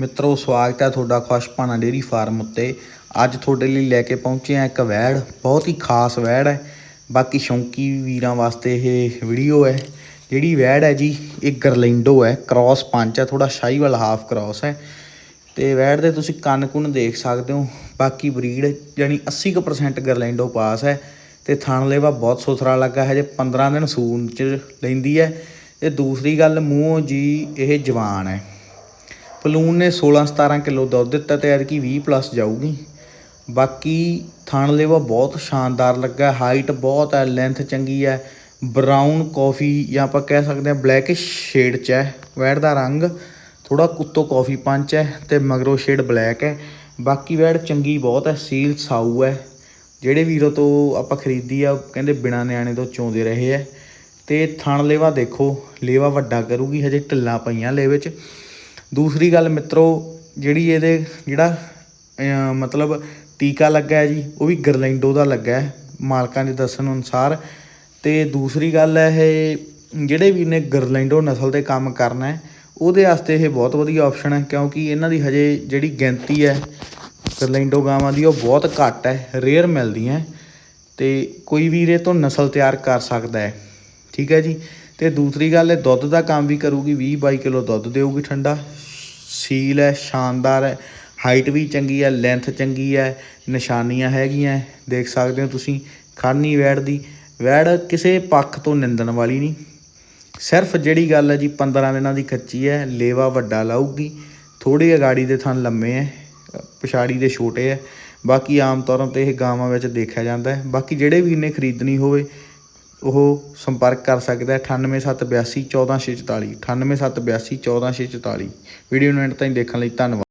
ਮਿੱਤਰੋ, ਸਵਾਗਤ ਹੈ ਤੁਹਾਡਾ ਖੁਸ਼ਪਾਨਾ ਡੇਰੀ ਫਾਰਮ ਉੱਤੇ। ਅੱਜ ਤੁਹਾਡੇ ਲਈ ਲੈ ਕੇ ਪਹੁੰਚੇ ਆ ਇੱਕ ਵੈੜ, ਬਹੁਤ ਹੀ ਖਾਸ ਵੈੜ ਹੈ। ਬਾਕੀ ਸ਼ੌਂਕੀ ਵੀਰਾਂ ਵਾਸਤੇ ਇਹ ਵੀਡੀਓ ਹੈ। ਜਿਹੜੀ ਵੈੜ ਹੈ ਜੀ, ਇਹ ਗਰਲਿੰਡੋ ਹੈ ਕ੍ਰਾਸ ਪੰਜ ਹੈ ਥੋੜਾ ਸ਼ਾਹੀਵਾਲ ਹਾਫ ਕ੍ਰਾਸ ਹੈ। ਤੇ ਵੈੜ ਦੇ ਤੁਸੀਂ ਕੰਨ ਕੁੰਨ ਦੇਖ ਸਕਦੇ ਹੋ। ਬਾਕੀ ਬਰੀਡ ਜਾਨੀ 80% ਗਰਲੈਂਡੋ ਪਾਸ ਹੈ। ਤੇ ਥਣ ਲੇਵਾ ਬਹੁਤ ਸੁਥਰਾ ਲੱਗਾ ਹੈ ਜੇ 15 ਦਿਨ ਸੂਨ ਚ ਲੈਂਦੀ ਹੈ। ਤੇ ਦੂਸਰੀ ਗੱਲ, ਮੂੰਹੋਂ ਜੀ ਇਹ ਜਵਾਨ ਹੈ। ਪਲੂਨ ਨੇ 16 17 ਕਿਲੋ ਦੁੱਧ ਦਿੱਤਾ ਤੇ ਐਤਕੀ 20 ਪਲੱਸ ਜਾਊਗੀ। ਬਾਕੀ ਥਣ ਲੇਵਾ ਬਹੁਤ ਸ਼ਾਨਦਾਰ ਲੱਗਾ ਹਾਈਟ ਬਹੁਤ ਹੈ ਲੈਂਥ ਚੰਗੀ ਹੈ ਬਰਾਊਨ ਕਾਫੀ ਜਾਂ ਆਪਾਂ ਕਹਿ ਸਕਦੇ ਹਾਂ ਬਲੈਕਿਸ਼ ਸ਼ੇਡ ਚ ਹੈ ਵੈੜ ਦਾ ਰੰਗ ਥੋੜਾ ਕੁੱਤੋ ਕਾਫੀ ਪੰਚ ਹੈ ਤੇ ਮਗਰੋਂ ਸ਼ੇਡ ਬਲੈਕ ਹੈ। ਬਾਕੀ ਵੈੜ ਚੰਗੀ ਬਹੁਤ ਹੈ ਸੀਲ ਸਾਊ ਹੈ। ਜਿਹੜੇ ਵੀਰੋ ਤੋਂ ਆਪਾਂ ਖਰੀਦੀ ਆ, ਉਹ ਕਹਿੰਦੇ ਬਿਨਾ ਨਿਆਣੇ ਤੋਂ ਚੋਂਦੇ ਰਹੇ ਹੈ। ਤੇ ਥਣ ਲੇਵਾ ਦੇਖੋ, ਲੇਵਾ ਵੱਡਾ ਕਰੂਗੀ, ਹਜੇ ਢਿੱਲਾਂ ਪਈਆਂ ਲੇਵੇ 'ਚ। ਦੂਸਰੀ ਗੱਲ ਮਿੱਤਰੋ, ਜਿਹੜੀ ਇਹਦੇ ਜਿਹੜਾ ਮਤਲਬ ਟੀਕਾ ਲੱਗਾ ਹੈ ਜੀ, ਉਹ ਵੀ ਗਰਲੈਂਡੋ ਦਾ ਲੱਗਾ ਹੈ, ਮਾਲਕਾਂ ਦੇ ਦੱਸਣ ਅਨੁਸਾਰ। ਤੇ ਦੂਸਰੀ ਗੱਲ ਹੈ ਇਹ, ਜਿਹੜੇ ਵੀ ਨੇ ਗਰਲੈਂਡੋ ਨਸਲ ਦੇ ਕੰਮ ਕਰਨਾ ਹੈ, ਉਹਦੇ ਵਾਸਤੇ ਇਹ ਬਹੁਤ ਵਧੀਆ ਆਪਸ਼ਨ ਹੈ, ਕਿਉਂਕਿ ਇਹਨਾਂ ਦੀ ਹਜੇ ਜਿਹੜੀ ਗਿਣਤੀ ਹੈ, ਗਰਲੈਂਡੋ ਗਾਵਾਂ ਦੀ, ਉਹ ਬਹੁਤ ਘੱਟ ਹੈ ਰੇਅਰ ਮਿਲਦੀਆਂ ਤੇ ਕੋਈ ਵੀ ਇਹ ਤੋਂ ਨਸਲ ਤਿਆਰ ਕਰ ਸਕਦਾ ਹੈ। ਠੀਕ ਹੈ ਜੀ? ਤੇ ਦੂਸਰੀ ਗੱਲ, ਇਹ ਦੁੱਧ ਦਾ ਕੰਮ ਵੀ ਕਰੂਗੀ 20 22 ਕਿਲੋ ਦੁੱਧ ਦੇਊਗੀ ਠੰਡਾ ਸੀਲ ਹੈ, ਸ਼ਾਨਦਾਰ ਹੈ। ਹਾਈਟ ਵੀ ਚੰਗੀ ਹੈ, ਲੈਂਥ ਚੰਗੀ ਹੈ, ਨਿਸ਼ਾਨੀਆਂ ਹੈਗੀਆਂ ਦੇਖ ਸਕਦੇ ਹੋ ਤੁਸੀਂ, ਖਾਨੀ ਵੈੜ ਦੀ। ਵੈੜ ਕਿਸੇ ਪੱਖ ਤੋਂ ਨਿੰਦਣ ਵਾਲੀ ਨਹੀਂ। ਸਿਰਫ ਜਿਹੜੀ ਗੱਲ ਹੈ ਜੀ 15 ਦਿਨਾਂ ਦੀ ਕੱਚੀ ਹੈ, ਲੇਵਾ ਵੱਡਾ ਲਾਊਗੀ। ਥੋੜੀ ਅਗਾੜੀ ਦੇ ਥਣ ਲੰਮੇ ਹੈ, ਪਿਛਾੜੀ ਦੇ ਛੋਟੇ ਹੈ। ਬਾਕੀ ਆਮ ਤੌਰ ਤੇ ਇਹ ਗਾਵਾਂ ਵਿੱਚ ਦੇਖਿਆ ਜਾਂਦਾ ਹੈ। ਬਾਕੀ ਜਿਹੜੇ ਵੀ ਨੇ ਖਰੀਦਣੀ ਹੋਵੇ ਉਹ ਸੰਪਰਕ ਕਰ ਸਕਦਾ ਹੈ। 98782 14644 98782 14644 ਵੀਡੀਓ ਨੂੰ ਐਂਡ ਤਾਈਂ ਦੇਖਣ ਲਈ ਧੰਨਵਾਦ।